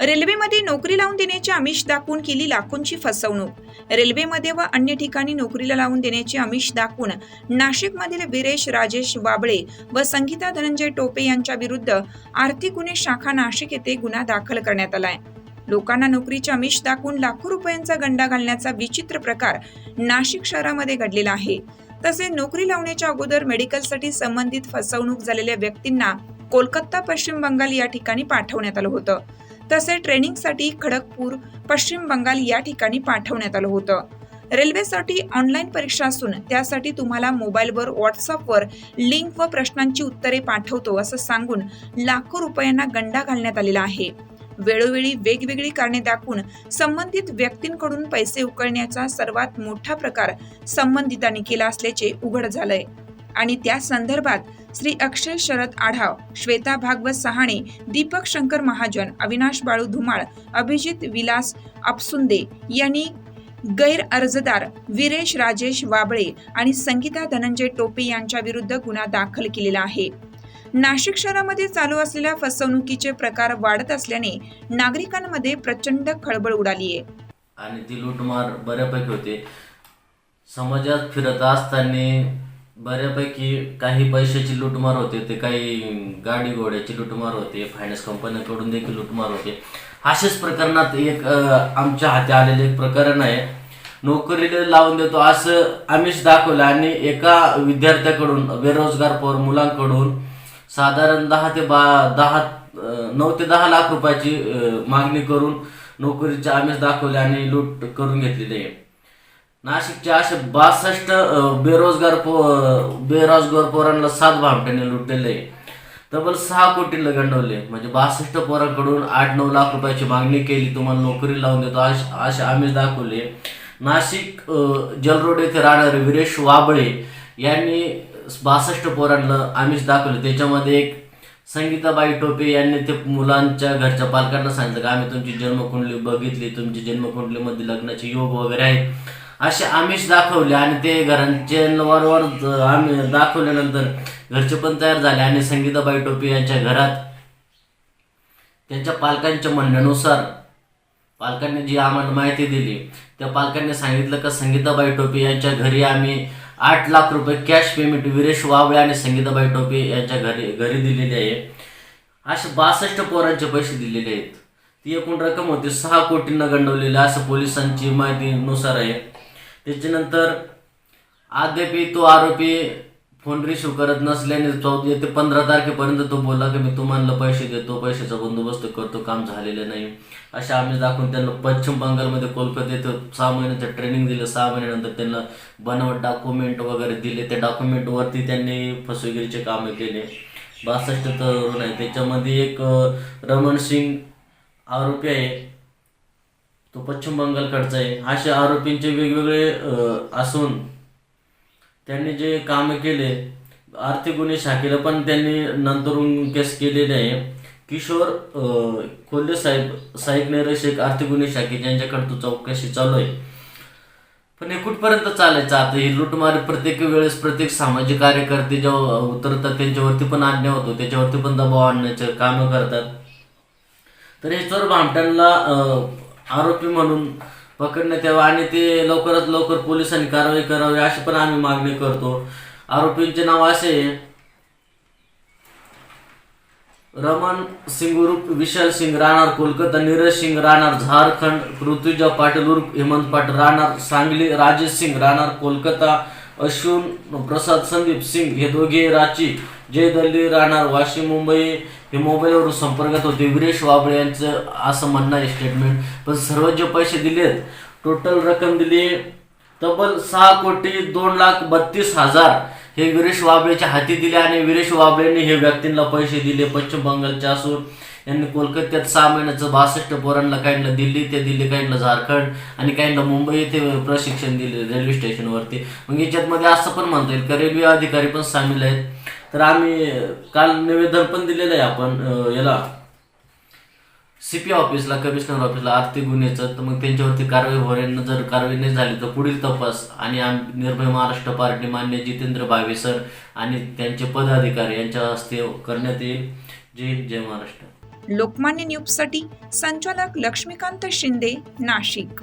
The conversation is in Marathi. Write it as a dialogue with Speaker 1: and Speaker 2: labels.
Speaker 1: रेल्वेमध्ये नोकरी लावून देण्याचे आमिष दाखवून केली लाखोंची फसवणूक. रेल्वेमध्ये व अन्य ठिकाणी नोकरीला लावून देण्याचे आमिष दाखवून नाशिकमधील वीरेश राजेश बाबळे व संगीता धनंजय टोपे यांच्या विरुद्ध आर्थिक गुन्हे शाखा नाशिक येथे गुन्हा दाखल करण्यात आलाय. लोकांना नोकरीचे आमिष दाखवून लाखो रुपयांचा गंडा घालण्याचा विचित्र प्रकार नाशिक शहरामध्ये घडलेला आहे. तसेच नोकरी लावण्याच्या अगोदर मेडिकलसाठी संबंधित फसवणूक झालेल्या व्यक्तींना कोलकाता पश्चिम बंगाल या ठिकाणी पाठवण्यात आलं होतं. तसे ट्रेनिंगसाठी खडगपूर पश्चिम बंगाल या ठिकाणी पाठवण्यात आलं होतं. रेल्वेसाठी ऑनलाईन परीक्षा असून त्यासाठी तुम्हाला मोबाईलवर व्हॉट्सअपवर लिंक व प्रश्नांची उत्तरे पाठवतो असं सांगून लाखो रुपयांना गंडा घालण्यात आलेला आहे. वेळोवेळी वेगवेगळी कारणे दाखवून संबंधित व्यक्तींकडून पैसे उकळण्याचा सर्वात मोठा प्रकार संबंधितांनी केला असल्याचे उघड झालंय. आणि त्या संदर्भात श्री अक्षय शरद आढाव श्वेता भागवत सहाणे दीपक शंकर महाजन अविनाश बाळू धुमाळ अभिजित विलास अपसुंदे यांनी गैर अर्जदार विरेश राजेश वाबळे आणि संगीता धनंजय टोपे यांच्या विरुद्ध गुन्हा दाखल केलेला आहे. नाशिक शहरामध्ये चालू असलेल्या फसवणुकीचे प्रकार वाढत असल्याने नागरिकांमध्ये प्रचंड खळबळ उडाली आहे.
Speaker 2: आणि ती लूटमार बऱ्यापैकी होते. समाजात फिरत असताना बऱ्यापैकी काही पैशाची लूटमार होते ते काही गाडी घोड्याची लूटमार होते फायनान्स कंपन्यांकडून देखील लूटमार होते. अशाच प्रकरणात एक आमच्या हाती आलेलं एक प्रकरण आहे. नोकरीला लावून देतो असं आमिष दाखवलं आणि एका विद्यार्थ्याकडून बेरोजगार पोर मुलांकडून साधारण दहा ते बा दहा नऊ ते दहा लाख रुपयाची मागणी करून नोकरीचे आमिष दाखवले आणि लूट करून घेतलेली आहे. नाशिकच्या असे बासष्ट बेरोजगार पो बेरोजगार पोरांना सात भामट्याने लुटलेले. आहे तब्बल सहा कोटीला गंडवले म्हणजे बासष्ट पोरांकडून आठ नऊ लाख रुपयाची मागणी केली. तुम्हाला नोकरी लावून देतो अश- असे आमिष दाखवले. नाशिक जलरोड येथे राहणारे विरेश वाबळे यांनी बासष्ट पोरांना आमिष दाखवले. त्याच्यामध्ये एक संगीताबाई टोपे यांनी ते मुलांच्या घरच्या पालकांना सांगितलं की आम्ही तुमची जन्मकुंडली बघितली तुमची जन्मकुंडलीमध्ये लग्नाचे योग वगैरे आहेत. असे आमिष दाखवले आणि ते घरांचे वारंवार आम्ही दाखवल्यानंतर घरचे पण तयार झाले आणि संगीताबाई टोपे यांच्या घरात त्यांच्या पालकांच्या म्हणण्यानुसार पालकांनी जी आम्हाला माहिती दिली त्या पालकांनी सांगितलं का संगीताबाई टोपे यांच्या घरी आम्ही आठ लाख रुपये कॅश पेमेंट विरेश वाबळे आणि संगीताबाई टोपे यांच्या घरी घरी दिलेली आहे. असे बासष्ट पोरांचे पैसे दिलेले आहेत. ती एकूण रक्कम होती सहा कोटींना गंडवलेली असं पोलिसांची माहितीनुसार आहे. त्याच्यानंतर अद्यापही तो आरोपी फोन रिसिव्ह करत नसल्याने चौदा ते पंधरा तारखेपर्यंत तो बोलला की मी तुम्हाला पैसे देतो पैशाचा बंदोबस्त करतो काम झालेलं नाही. अशा आम्ही दाखवून त्यांना पश्चिम बंगालमध्ये कोलकाता येथे सहा महिन्याचं ट्रेनिंग दिलं. सहा महिन्यानंतर त्यांना बनावट डॉक्युमेंट वगैरे दिले. त्या डॉक्युमेंटवरती त्यांनी फसवेगिरीचे कामं केले. बासष्ट तरुण आहे. त्याच्यामध्ये एक रमण सिंग आरोपी आहे. तो पश्चिम बंगालकडचा आहे. अशा आरोपींचे वेगवेगळे असून त्यांनी जे काम केले आर्थिक गुन्हे शाखेला पण त्यांनी नंतरून केस केलेले आहे किशोर खोले कोल्हे साहेब साहेब निरीक्षक आर्थिक गुन्हे शाखे यांच्याकडे चौकशी चालू आहे. पण हे कुठपर्यंत चालायचं? आता ही लूटमारी प्रत्येक वेळेस प्रत्येक सामाजिक कार्यकर्ते जेव्हा उतरतात त्यांच्यावरती पण आज्ञा होतो त्याच्यावरती पण दबाव आणण्याचे कामं करतात. तर हे चोर भामट्यांना आरोपी म्हणून पकडण्यात यावं आणि ते लवकरात लवकर पोलिसांनी कारवाई करावी अशी पण आम्ही मागणी करतो. आरोपींचे नाव असे रमन सिंग उर्फ विशाल सिंग राहणार कोलकाता नीरज सिंग राहणार झारखंड ऋतुजा पाटील उर्फ हेमंत पाटील राहणार सांगली राजेश सिंग राहणार कोलकाता अश्विन प्रसाद संदीप सिंग हे दोघे रांची जय दल्ली राहणार वाशिम मुंबई हे मोबाईलवरून संपर्कात होते विरेश वाबळे यांचं असं म्हणणं आहे स्टेटमेंट पण सर्व जे पैसे दिलेत टोटल रक्कम दिली तब्बल सहा कोटी दोन लाख बत्तीस हजार. हे विरेश वाबळेच्या हाती दिले आणि विरेश वाबळेने हे व्यक्तींना पैसे दिले. पश्चिम बंगालचे असून यांनी कोलकात्यात सहा महिन्याचं बासष्ट पोरांना काहींना दिल्ली ते दिल्ली काहींना झारखंड आणि काहींना मुंबई येथे प्रशिक्षण दिले रेल्वे स्टेशनवरती. मग याच्यातमध्ये असं पण म्हणता येईल का रेल्वे अधिकारी पण सामील आहेत. तर आम्ही काल निवेदन पण दिलेलं आहे आपण याला. सी पी ऑफिसला कमिशनर ऑफिसला आर्थिक गुन्ह्याचं तर मग त्यांच्यावरती कारवाई होण्यानं जर कारवाई नाही झाली तर पुढील तपास आणि निर्भय महाराष्ट्र पार्टी मान्य जितेंद्र भावे सर आणि त्यांचे पदाधिकारी यांच्या हस्ते करण्यात येईल. जय हिंद, जय महाराष्ट्र.
Speaker 1: लोकमान्य न्यूजसाठी संचालक लक्ष्मीकांत शिंदे नाशिक.